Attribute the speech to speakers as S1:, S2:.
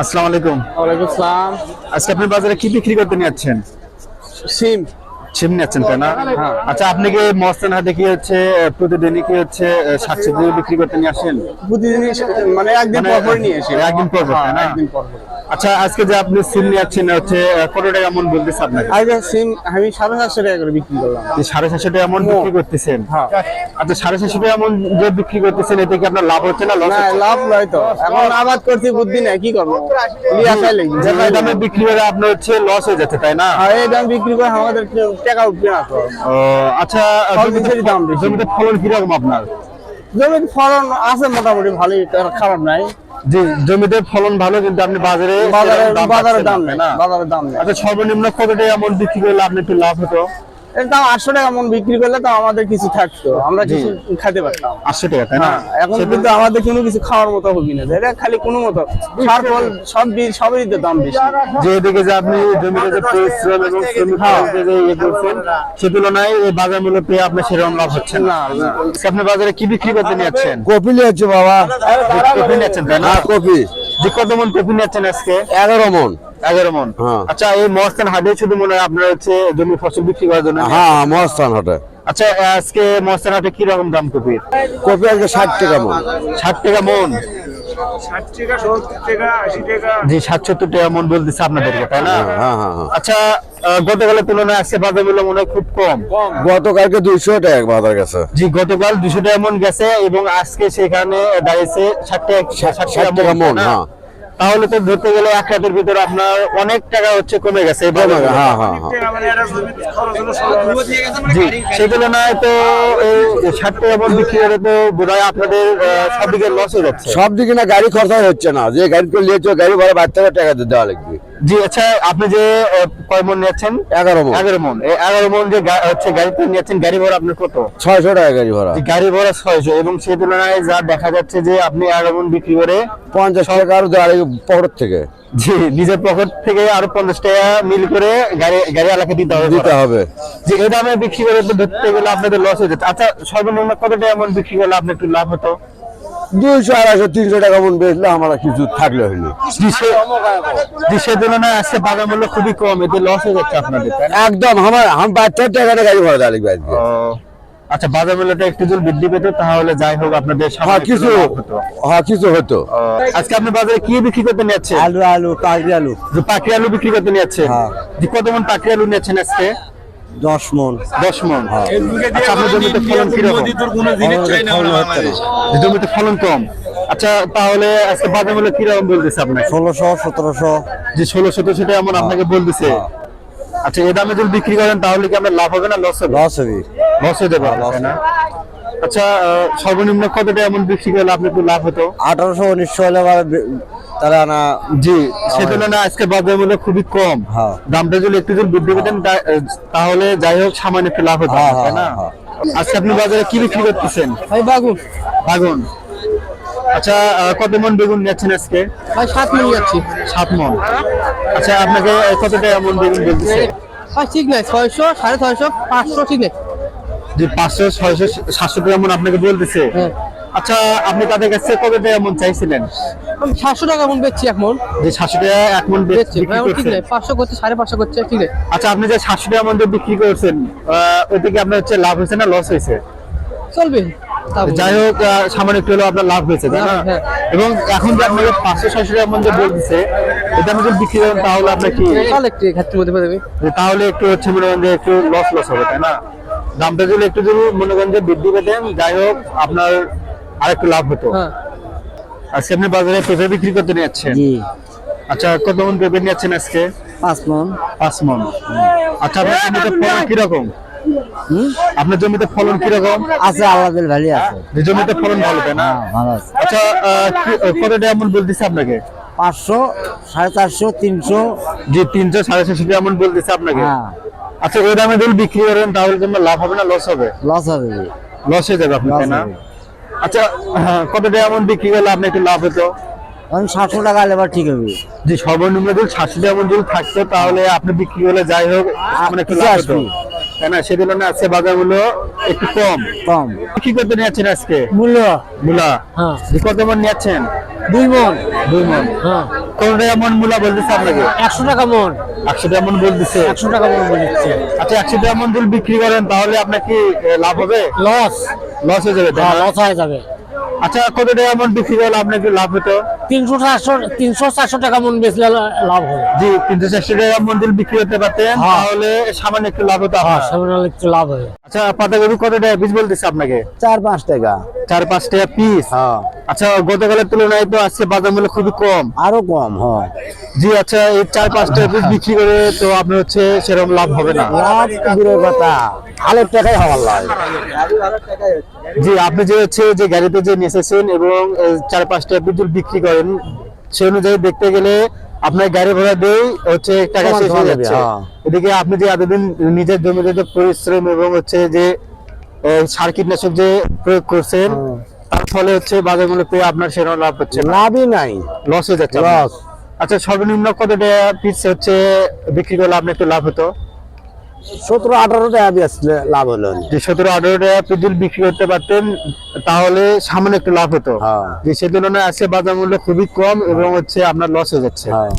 S1: আসসালামু আলাইকুম।
S2: ওয়ালাইকুম আসসালাম।
S1: আজকে আপনি বাজারে কি বিক্রি করতে নিচ্ছেন
S2: সিম।
S1: সিম নিচ্ছেন তাই না?
S2: হ্যাঁ।
S1: আচ্ছা আপনি কি মস্তান হাটে কি হচ্ছে প্রতিদিনই কি হচ্ছে শাকসবজি বিক্রি করতে নিয়ে আসেন?
S2: প্রতিদিনই মানে একদিন
S1: মানে
S2: পর পর নিয়ে আসি।
S1: একদিন পর পর, না?
S2: একদিন পর পর
S1: আচ্ছা আজকে যে আপনি সিম নিচ্ছেন হচ্ছে কত টাকা মন বলতেছে আপনাকে?
S2: আগে সিম আমি সাড়ে সাতশো টাকা করে বিক্রি করলাম।
S1: সাড়ে সাতশো টাকা মন বিক্রি করতেছেন?
S2: হ্যাঁ।
S1: আচ্ছা সাড়ে সাতশো টাকা মন যে বিক্রি করতেছেন এতে কি আপনার লাভ হচ্ছে না লস
S2: লাভ লয় তো। এখন আবাদ করছি বুদ্ধি নাই কি করব?
S1: যে দামে বিক্রি করে আপনার হচ্ছে লস হয়ে যাচ্ছে তাই না?
S2: এই দাম বিক্রি করে আমাদের টাকা উঠবে না তো।
S1: আচ্ছা জমিতে
S2: দাম।
S1: জমিতে ফলন কীরকম আপনার?
S2: জমির ফলন আছে মোটামুটি ভালোই খারাপ নাই।
S1: জি জমিতে ফলন ভালো কিন্তু আপনি বাজারে
S2: বাজারে
S1: দাম
S2: নেই
S1: না?
S2: বাজারে দাম নেই।
S1: আচ্ছা সর্বনিম্ন কত টাকা মন বিক্রি করলে আপনি একটু লাভ হতো?
S2: এর দাম আটশো টাকা মন বিক্রি করলে তো আমাদের কিছু থাকতো। আমরা কিছু খেতে পারতাম।
S1: আটশো টাকা তাই না?
S2: হ্যাঁ, এখন কিন্তু আমাদের কোনো কিছু খাওয়ার মতো হবি না। এটা খালি কোনো মতো সার ফল সব বীজ সবেরই তো দাম বেশি।
S1: যে এদিকে যে আপনি জমিতে যে পরিশ্রম এবং শ্রমিক যে ইয়ে করছেন সে তুলনায় এই বাজার মূল্য পেয়ে আপনার সেরকম লাভ হচ্ছে না। আপনি বাজারে কি বিক্রি করতে নিচ্ছেন
S3: কপি নিয়েছে বাবা।
S1: কপি নিচ্ছেন তাই না?
S3: হ্যাঁ কপি।
S1: যে কত মন কপি নিচ্ছেন আজকে?
S3: এগারো মন।
S1: এগারো মন।
S3: হ্যাঁ।
S1: আচ্ছা এই মস্তান হাটে শুধু মনে হয় আপনার হচ্ছে জমি ফসল বিক্রি করার জন্য?
S3: হ্যাঁ মস্তান হাটে।
S1: আচ্ছা আজকে মস্তান হাটে কি রকম দাম কপির?
S3: কপি আজকে ষাট টাকা মন।
S1: ষাট টাকা মন? জি টাকা মন বলতেছে আপনাদেরকে তাই না?
S3: হ্যাঁ হ্যাঁ
S1: আচ্ছা গতকালের তুলনায় আজকে বাজার মূল্য মনে হয় খুব কম।
S3: গতকালকে দুইশো টাকা বাজার গেছে।
S1: জি গতকাল দুশো টাকা মন গেছে এবং আজকে সেখানে দাঁড়িয়েছে ষাট টাকা ষাট মন?
S3: হ্যাঁ।
S1: তাহলে তো ধরতে গেলে এক রাতের ভিতরে আপনার অনেক টাকা হচ্ছে কমে গেছে এই
S3: হ্যাঁ হ্যাঁ হ্যাঁ।
S1: জি সেই তুলনায় তো এই ষাট টাকা পর বিক্রি করে তো বোধ হয় আপনাদের সব দিকে লস হয়ে যাচ্ছে।
S3: সব দিকে না গাড়ি খরচা হচ্ছে না। যে গাড়ি তো নিয়েছো গাড়ি ভাড়া বাচ্চাদের টাকা দিতে দেওয়া লাগবে।
S1: জি আচ্ছা আপনি যে কয় মন নিয়েছেন?
S3: এগারো মন।
S1: এগারো মন। এই এগারো মন যে হচ্ছে গাড়িতে নিয়েছেন গাড়ি ভাড়া আপনার কত?
S3: ছয়শো টাকা গাড়ি ভাড়া।
S1: গাড়ি ভাড়া ছয়শো। এবং সেই তুলনায় যা দেখা যাচ্ছে যে আপনি এগারো মন বিক্রি করে
S3: পঞ্চাশ টাকা আরও লাগবে পকেট থেকে।
S1: জি নিজের পকেট থেকে আরও পঞ্চাশ টাকা মিল করে গাড়ি গাড়ি আলাকে দিতে হবে।
S3: দিতে হবে।
S1: যে এই দামে বিক্রি করে ধরতে গেলে আপনাদের লস হয়ে যেত আচ্ছা সর্বনিম্ন কত টাকা মন বিক্রি করলে আপনার একটু লাভ হতো?
S3: দুইশো আড়াইশো তিনশো টাকা মন বেচলে আমার কিছু থাকলে হইল।
S1: তুলনায় আজকে বাজার মূল্য খুবই কম এতে লস হয়ে যাচ্ছে আপনাদের
S3: একদম আমার আমার বাচ্চার টাকা গাড়ি ভাড়া
S1: ও, আচ্ছা বাজার মূল্যটা একটু যদি বৃদ্ধি পেত তাহলে যাই হোক আপনাদের
S3: হ্যাঁ কিছু। হ্যাঁ কিছু হতো।
S1: আজকে আপনি বাজারে কি বিক্রি করতে নিচ্ছেন
S3: আলু আলু কাগরি আলু।
S1: পাকড়ি আলু বিক্রি করতে নিচ্ছেন
S3: হ্যাঁ।
S1: কত মন পাকড়ি আলু নিচ্ছেন আজকে?
S3: দশ মন
S1: দশ মন আচ্ছা আপনার জমিতে ফলন কীরকম? জমিতে ফলন কম। আচ্ছা তাহলে আজকে বাজার মূল্য কীরকম বলতেছে আপনাকে?
S3: ষোলোশো সতেরোশো।
S1: যে ষোলো সতেরোশো এমন আপনাকে বলতেছে। আচ্ছা এই দামে যদি বিক্রি করেন তাহলে কি আপনার লাভ হবে না? লস হবে?
S3: লস হবে।
S1: লস হয়ে না? আচ্ছা সর্বনিম্ন কত টাকা এমন বিক্রি করলে আপনি একটু লাভ হতো?
S3: আঠারোশো উনিশশো হলে তারা না
S1: জি সে তুলনায় আজকে বাজার মূল্য খুবই কম।
S3: হ্যাঁ।
S1: দামটা যদি একটু যদি বৃদ্ধি তা- তাহলে যাই হোক সামান্য একটু লাভ হতো
S3: হ্যাঁ,
S1: তাই না?
S3: হ্যাঁ,
S1: আজকে আপনি বাজারে কি বিক্রি করতেছেন?
S2: ভাই বাগুন।
S1: বাগুন। আচ্ছা কত মন বেগুন নিচ্ছেন আজকে?
S2: ভাই সাত মিনিট যাচ্ছি
S1: সাত মন। আচ্ছা আপনাকে কত টাকা মন বেগুন বলতেছে?
S2: ভাই ঠিক নাই ছয়শো সাড়ে ছয়শো পাঁচশো ঠিক নাই।
S1: যে পাঁচশো ছয়শো সাতশো টাকা মন আপনাকে বলতেছে।
S2: হ্যাঁ।
S1: আচ্ছা আপনি তাদের কাছে মন চাইছিলেন?
S2: আমি সাতশো টাকা মন বেচছি এক মন।
S1: যে সাতশো টাকা এক মন
S2: বেচছি ঠিক পাঁচশো করছে সাড়ে পাঁচশো করছে ঠিক আছে
S1: আচ্ছা আপনি যে সাতশো টাকা মন বিক্রি করছেন আহ, ওই থেকে আপনার হচ্ছে লাভ হয়েছে না লস হয়েছে?
S2: চলবে
S1: যাই হোক সামান্য একটু হলেও আপনার লাভ হয়েছে তাই না?
S2: হ্যাঁ।
S1: এবং এখন যে আপনাকে পাঁচশো ছয়শো টাকা মন যে বলতেছে এটা আপনি যদি বিক্রি করেন তাহলে আপনার কি
S2: একটু মধ্যে
S1: তাহলে একটু হচ্ছে মনে করেন যে একটু লস লস হবে তাই না? দামটা যদি একটু যদি মনে করেন যে বৃদ্ধি পেতেন যাই হোক আপনার আরেকটু লাভ হতো।
S2: হ্যাঁ।
S1: আজকে আপনি বাজারে পেঁপে বিক্রি করতে নিয়ে যাচ্ছেন আচ্ছা কত মন পেঁপে নিয়ে যাচ্ছেন আজকে?
S3: পাঁচ মন।
S1: পাঁচ মন। আচ্ছা আপনার জমিতে ফলন কীরকম? আপনার জমিতে ফলন কীরকম?
S3: আছে ভালো আছে।
S1: জমিতে ফলন ভালো তাই না?
S3: ভালো আছে।
S1: আচ্ছা কত টাকা মন বলতেছে আপনাকে?
S3: পাঁচশো সাড়ে চারশো তিনশো।
S1: যে তিনশো সাড়ে চারশো টাকা মন বলতেছে আপনাকে।
S3: হ্যাঁ।
S1: আচ্ছা ওই দামে যদি বিক্রি করেন তাহলে তোমার লাভ হবে না লস হবে?
S3: লস হবে
S1: লস হয়ে যাবে আপনার না? আচ্ছা হ্যাঁ, কত টাকা এমন বিক্রি করলে আপনি একটু লাভ হতো?
S3: আমি সাতশো টাকা আবার ঠিক হবে।
S1: যে সর্বনিম্ন যদি সাতশো টাকা যদি থাকতো তাহলে আপনি বিক্রি করলে যাই হোক মানে একটু লাভ। হতো। তাই না সে তুলনায় আজকে বাজারগুলো একটু কম।
S3: কম।
S1: কি করতে নিয়েছেন আজকে?
S3: মূল্য।
S1: মূলা।
S3: হ্যাঁ।
S1: কত মন নিয়েছেন?
S3: দুই মন।
S1: দুই মন।
S3: হ্যাঁ।
S1: কত টাকা মন মূলা বলতেছে আপনাকে?
S4: একশো টাকা মন।
S1: একশো টাকা মন বলতেছে।
S4: একশো টাকা মন বলেছে
S1: আচ্ছা একশো টাকা মন যদি বিক্রি করেন তাহলে আপনার কি লাভ হবে?
S4: লস।
S1: লস হয়ে যাবে
S4: হ্যাঁ লস হয়ে যাবে।
S1: আচ্ছা কত টাকা মন বিক্রি করলে আপনার কি লাভ হতো?
S4: তিনশো চারশো তিনশো চারশো টাকা মন বেচলে লাভ হবে
S1: জি তিনশো চারশো টাকা মন যদি বিক্রি করতে পারতেন
S4: হ্যাঁ।
S1: তাহলে সামান্য একটু লাভ হতো
S4: হ্যাঁ
S1: আপনার।
S4: সামনে একটু লাভ হবে
S1: আচ্ছা পাতাকপি কত টাকা পিস বলতেছে আপনাকে?
S3: চার পাঁচ টাকা।
S1: চার পাঁচ টাকা পিস
S3: হ্যাঁ।
S1: আচ্ছা গতকালের তুলনায় তো আজকে বাজার মূল্য খুবই কম।
S3: আরও কম হ্যাঁ।
S1: জি আচ্ছা এই চার পাঁচ টাকা পিস বিক্রি করে তো আপনার হচ্ছে সেরকম লাভ হবে না।
S3: লাভ দূরের কথা। আলোর টাকাই হওয়ার লাভ।
S1: জি আপনি যে হচ্ছে যে গাড়িতে যে নেসেছেন এবং চার পাঁচ টাকা পিস যদি বিক্রি করেন সে অনুযায়ী দেখতে গেলে আপনার গাড়ি ভাড়া দিয়ে হচ্ছে টাকা শেষ হয়ে যাচ্ছে।
S3: হ্যাঁ।
S1: এদিকে আপনি যে এতদিন নিজের জমিতে যে পরিশ্রম এবং হচ্ছে যে সার কীটনাশক যে প্রয়োগ করছেন তার ফলে হচ্ছে বাজার মূল্য পেয়ে আপনার সেরকম লাভ হচ্ছে
S3: লাভই নাই।
S1: লস হয়ে যাচ্ছে। আচ্ছা সর্বনিম্ন কত পিস হচ্ছে বিক্রি করলে আপনার একটু লাভ হতো?
S3: সতেরো আঠারো টাকা লাভ হলো
S1: যে সতেরো আঠারো টাকা পিদুল বিক্রি করতে পারতেন তাহলে সামান্য একটু লাভ হতো।
S3: হ্যাঁ।
S1: যে সে তুলনায় আছে বাজার মূল্য খুবই কম এবং হচ্ছে আপনার লস হয়ে যাচ্ছে।
S3: হ্যাঁ।